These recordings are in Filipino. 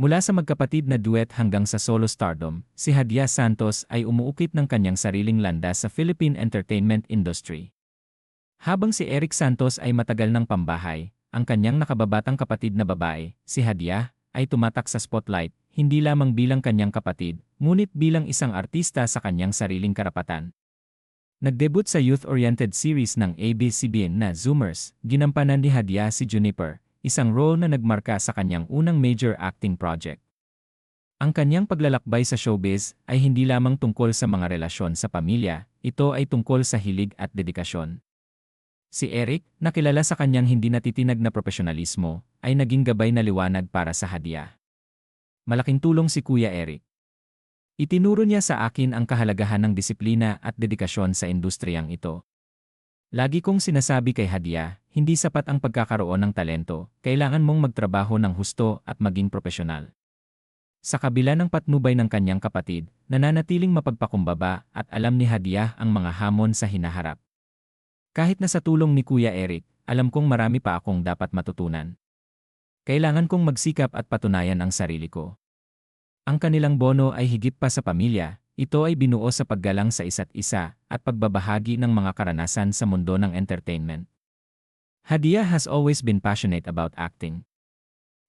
Mula sa magkapatid na duet hanggang sa solo stardom, si Hadia Santos ay umuukit ng kanyang sariling landas sa Philippine entertainment industry. Habang si Eric Santos ay matagal ng pambahay, ang kanyang nakababatang kapatid na babae, si Hadia, ay tumatak sa spotlight, hindi lamang bilang kanyang kapatid, ngunit bilang isang artista sa kanyang sariling karapatan. Nagdebut sa youth-oriented series ng ABS-CBN na Zoomers, ginampanan ni Hadia si Juniper, isang role na nagmarka sa kanyang unang major acting project. Ang kanyang paglalakbay sa showbiz ay hindi lamang tungkol sa mga relasyon sa pamilya, ito ay tungkol sa hilig at dedikasyon. Si Eric, nakilala sa kanyang hindi natitinag na profesionalismo, ay naging gabay na liwanag para sa Hadia. Malaking tulong si Kuya Eric. Itinuro niya sa akin ang kahalagahan ng disiplina at dedikasyon sa industriyang ito. Lagi kong sinasabi kay Hadia, hindi sapat ang pagkakaroon ng talento, kailangan mong magtrabaho ng husto at maging profesional. Sa kabila ng patnubay ng kanyang kapatid, nananatiling mapagpakumbaba at alam ni Hadia ang mga hamon sa hinaharap. Kahit na sa tulong ni Kuya Eric, alam kong marami pa akong dapat matutunan. Kailangan kong magsikap at patunayan ang sarili ko. Ang kanilang bono ay higit pa sa pamilya, ito ay binuo sa paggalang sa isa't isa at pagbabahagi ng mga karanasan sa mundo ng entertainment. Hadia has always been passionate about acting.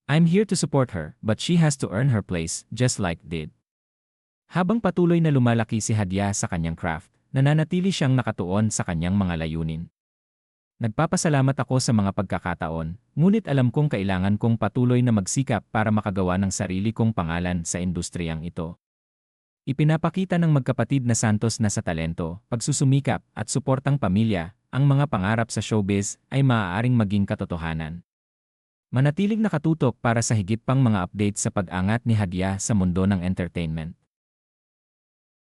I'm here to support her, but she has to earn her place, just like did. Habang patuloy na lumalaki si Hadia sa kanyang craft, nananatili siyang nakatuon sa kanyang mga layunin. Nagpapasalamat ako sa mga pagkakataon, ngunit alam kong kailangan kong patuloy na magsikap para makagawa ng sarili kong pangalan sa industriyang ito. Ipinapakita ng magkapatid na Santos na sa talento, pagsusumikap at suportang pamilya, ang mga pangarap sa showbiz ay maaaring maging katotohanan. Manatiling nakatutok para sa higit pang mga updates sa pag-angat ni Hadia sa mundo ng entertainment.